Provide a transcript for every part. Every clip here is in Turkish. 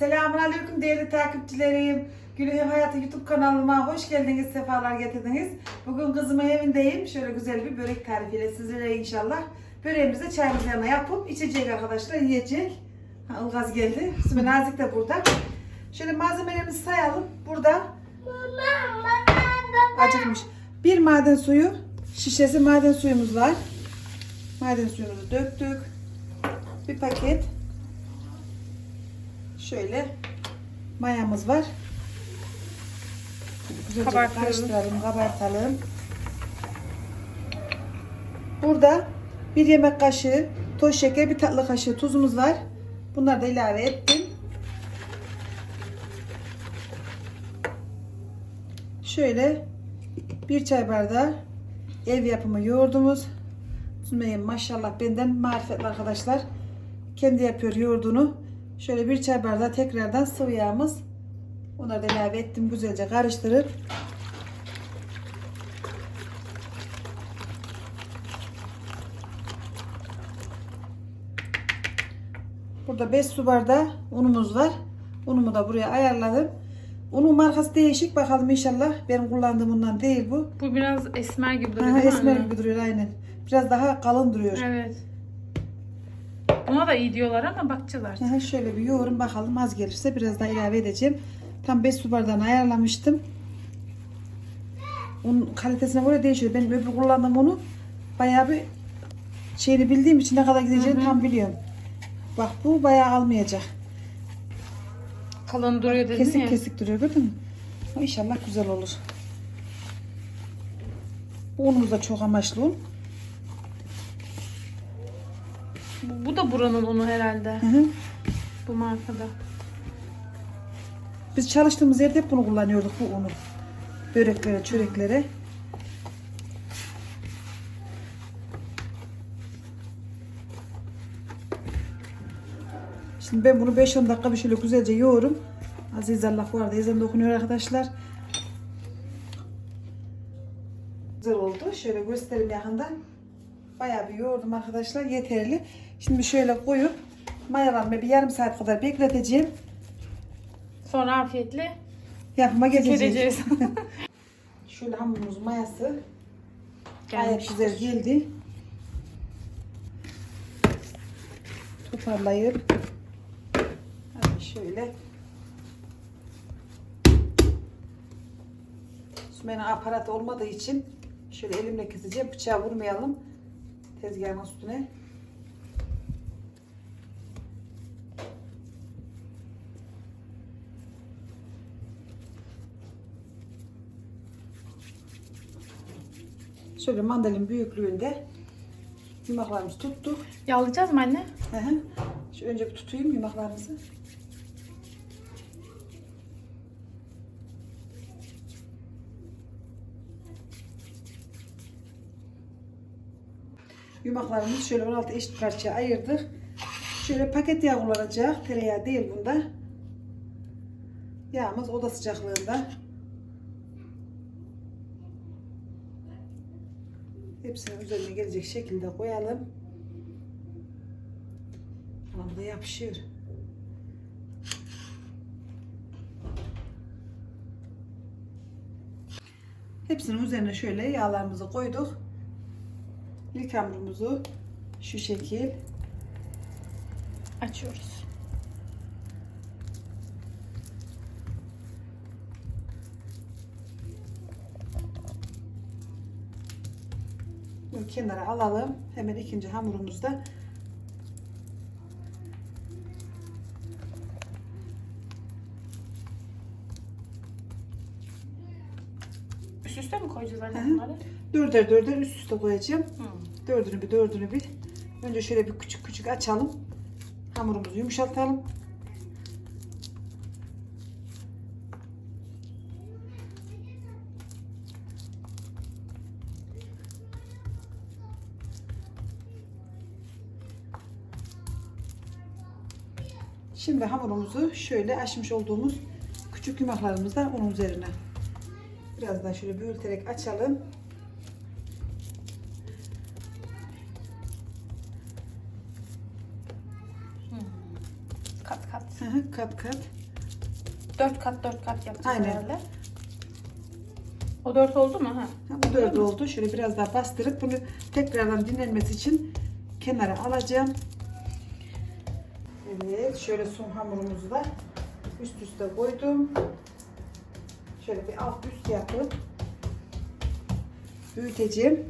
Selamünaleyküm değerli takipçilerim. Gülühem Hayatı YouTube kanalıma hoş geldiniz, sefalar getirdiniz. Bugün kızımın evindeyim. Şöyle güzel bir börek tarifiyle sizlere inşallah. Böreğimizi çayımızın yanına yapıp içecek arkadaşlar, yiyecek. Ha, Ilgaz geldi. Süme Nazik de burada. Şöyle malzemelerimizi sayalım. Burada acıkmış. Bir maden suyu, şişesi maden suyumuz var. Maden suyumuzu döktük. Bir paket şöyle mayamız var. Güzelce Kabartalım. karıştıralım, kabartalım. Burada bir yemek kaşığı toz şeker, bir tatlı kaşığı tuzumuz var. Bunları da ilave ettim. Şöyle bir çay bardağı ev yapımı yoğurdumuz. Sümeyye maşallah benden marifetli arkadaşlar. Kendi yapıyor yoğurdunu. Şöyle bir çay bardağı tekrardan sıvı yağımız. Onları da ilave ettim. Güzelce karıştırıp Burada 5 su bardağı unumuz var. Unumu da buraya ayarladım. Unun markası değişik. Bakalım inşallah. Benim kullandığım undan değil bu. Bu biraz esmer gibi duruyor. Ha, değil mi esmer anne? gibi duruyor aynen. Biraz daha kalın duruyor. Evet. Buna da iyi diyorlar ama bakacağız artık. Aha, şöyle bir yoğurun bakalım az gelirse biraz daha ilave edeceğim. Tam 5 su bardağını ayarlamıştım. Un kalitesine göre değişiyor. Benim öbür kullandığım unu bayağı bir şeyini bildiğim için ne kadar gideceğini Hı hı. tam biliyorum. Bak bu bayağı almayacak. Kalın duruyor dedin Kesik ya. kesik duruyor gördün mü? İnşallah güzel olur. Bu unumuz da çok amaçlı un. Bu, bu da buranın unu herhalde. Hı hı. Bu markada. Biz çalıştığımız yerde hep bunu kullanıyorduk bu unu. Böreklere, çöreklere. Şimdi ben bunu 5-10 dakika bir şöyle güzelce yoğurum. Aziz Allah bu arada ezan da okunuyor arkadaşlar. Güzel oldu. Şöyle göstereyim yakından. Bayağı bir yoğurdum arkadaşlar. Yeterli. Şimdi şöyle koyup mayalanma bir yarım saat kadar bekleteceğim. Sonra afiyetle Yapıma geçeceğiz. Şöyle hamurumuz mayası gayet güzel geldi. Toparlayıp Hadi şöyle Sümeyye'nin aparat olmadığı için şöyle elimle keseceğim. Bıçağı vurmayalım tezgahın üstüne. Şöyle mandalin büyüklüğünde yumaklarımızı tuttuk. Yağlayacağız mı anne? Hı hı. Şu önce bir tutayım yumaklarımızı. Yumaklarımızı şöyle 16 eşit parçaya ayırdık. Şöyle paket yağ kullanacak. Tereyağı değil bunda. Yağımız oda sıcaklığında. Hepsinin üzerine gelecek şekilde koyalım. Ama da yapışıyor. Hepsinin üzerine şöyle yağlarımızı koyduk. İlk hamurumuzu şu şekil Açıyoruz. böyle kenara alalım. Hemen ikinci hamurumuzda Üst üste mi koyacağız anne Hı bunları? dörder dörder üst üste koyacağım. Hı. Dördünü bir dördünü bir. Önce şöyle bir küçük küçük açalım. Hamurumuzu yumuşatalım. Şimdi hamurumuzu şöyle açmış olduğumuz küçük yumaklarımızda onun üzerine biraz daha şöyle büyüterek açalım. Kat kat. Hı hı, kat kat. 4 kat 4 kat yapacağız Aynen. herhalde. O 4 oldu mu? Ha. Ha, bu dört oldu. Şöyle biraz daha bastırıp bunu tekrardan dinlenmesi için kenara alacağım. Evet, şöyle son hamurumuzu da üst üste koydum. Şöyle bir alt üst yapıp büyüteceğim.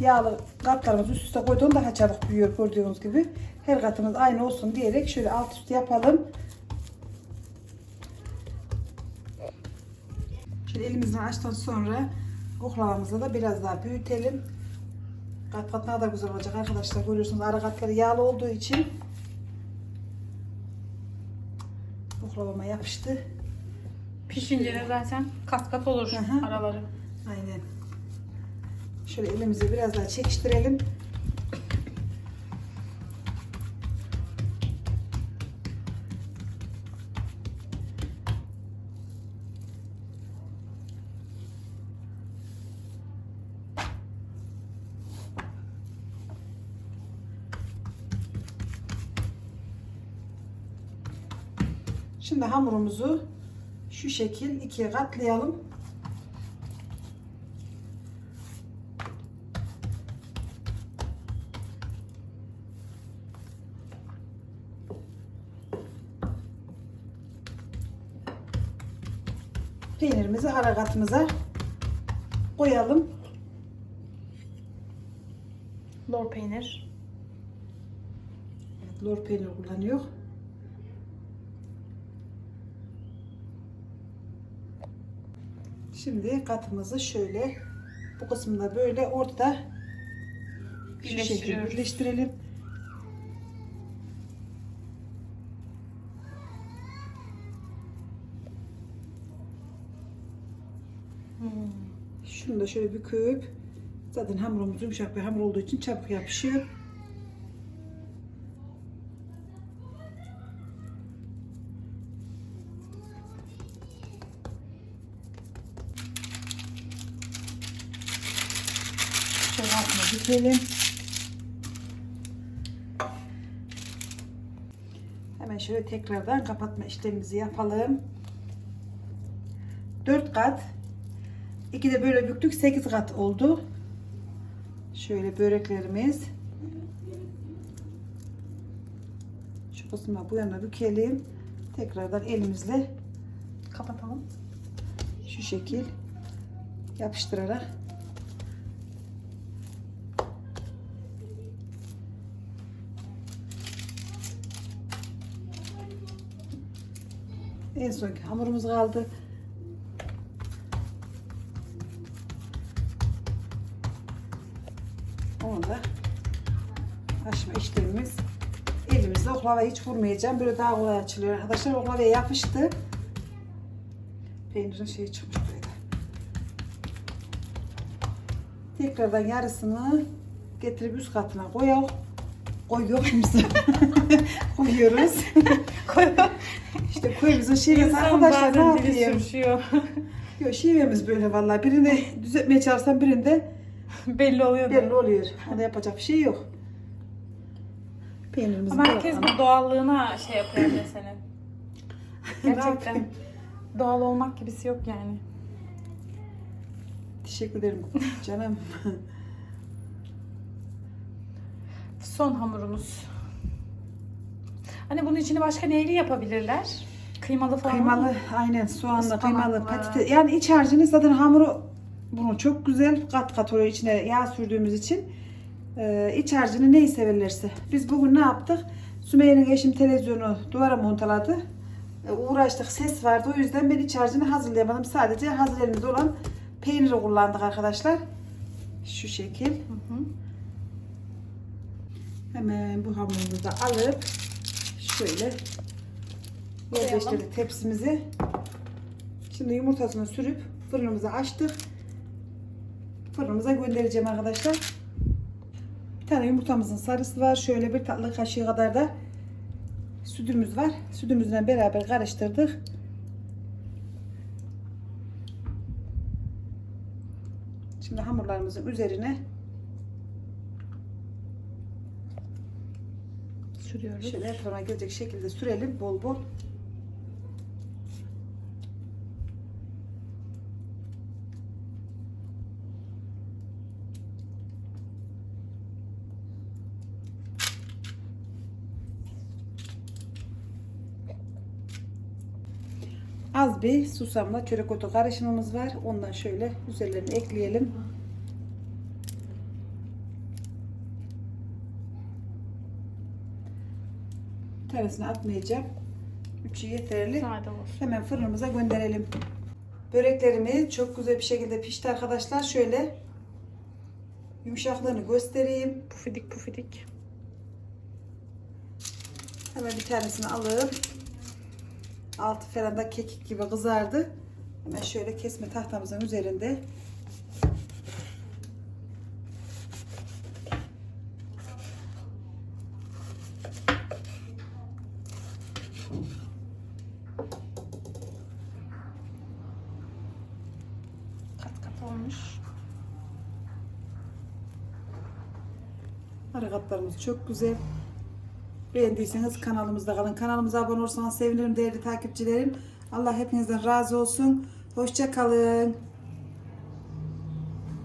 Yağlı katlarımızı üst üste koyduğum daha çabuk büyüyor gördüğünüz gibi. Her katımız aynı olsun diyerek şöyle alt üst yapalım. Şöyle elimizden açtıktan sonra oklavamızı da biraz daha büyütelim. Kat kat daha da güzel olacak arkadaşlar. Görüyorsunuz ara katları yağlı olduğu için oklavama yapıştı. Pişince de zaten kat kat olur hı. araları. Aynen. Şöyle elimizi biraz daha çekiştirelim. Şimdi hamurumuzu şu şekil ikiye katlayalım. Peynirimizi harakatımıza koyalım. Lor peynir. Evet, lor peynir kullanıyor. Şimdi katımızı şöyle bu kısımda böyle ortada şu şekilde birleştirelim. Hmm. Şunu da şöyle büküp zaten hamurumuz yumuşak bir hamur olduğu için çabuk yapışıyor. Bükelim. Hemen şöyle tekrardan kapatma işlemimizi yapalım. 4 kat İki de böyle büktük 8 kat oldu. Şöyle böreklerimiz. Şu kısmına bu yana bükelim. Tekrardan elimizle Kapatalım. şu şekil yapıştırarak en son hamurumuz kaldı. Onu da açma işlemimiz elimizde oklava hiç vurmayacağım. Böyle daha kolay açılıyor arkadaşlar. Oklavaya yapıştı. Peynirin şeyi çıkmış böyle. Tekrardan yarısını getirip üst katına koyalım. Koyuyoruz. Koyuyoruz. işte şeyi İnsan arkadaşlar ne yapayım? Yok şivemiz böyle vallahi. Birini düzeltmeye çalışsam birinde Belli oluyor. belli oluyor. Ona yapacak bir şey yok. Peynirimizi Ama herkes bu doğallığına şey yapıyor senin. Ne Gerçekten. Doğal olmak gibisi yok yani. Teşekkür ederim canım. Son hamurumuz. Hani bunun içini başka neyle yapabilirler? Kıymalı falan Kıymalı mı? aynen Ispanaklı. kıymalı patates. Yani iç harcını zaten hamuru bunu çok güzel kat kat oluyor içine yağ sürdüğümüz için. Ee, iç harcını neyi severlerse. Biz bugün ne yaptık? Sümeyye'nin eşim televizyonu duvara montaladı. Ee, uğraştık ses vardı o yüzden ben iç harcını hazırlayamadım. Sadece hazır elimizde olan peyniri kullandık arkadaşlar. Şu şekil. Hı hı. Hemen bu hamurumuzu da alıp şöyle yerleştirdik tepsimizi. Şimdi yumurtasını sürüp fırınımızı açtık. Fırınımıza göndereceğim arkadaşlar. Bir tane yumurtamızın sarısı var. Şöyle bir tatlı kaşığı kadar da sütümüz var. Sütümüzle beraber karıştırdık. Şimdi hamurlarımızın üzerine Sürüyoruz. şöyle her tarafına gelecek şekilde sürelim bol bol. Az bir susamla çörek otu karışımımız var. Ondan şöyle üzerlerine ekleyelim. Tanesini atmayacağım. Üçü yeterli. Sade olsun. Hemen fırınımıza gönderelim. Böreklerimiz çok güzel bir şekilde pişti arkadaşlar. Şöyle yumuşaklığını göstereyim. Pufidik pufidik. Hemen bir tanesini alıp altı falan da kekik gibi kızardı. Hemen şöyle kesme tahtamızın üzerinde Kat kat olmuş. Harekatlarımız çok güzel. Beğendiyseniz kanalımızda kalın. Kanalımıza abone olursanız sevinirim değerli takipçilerim. Allah hepinizden razı olsun. Hoşça kalın.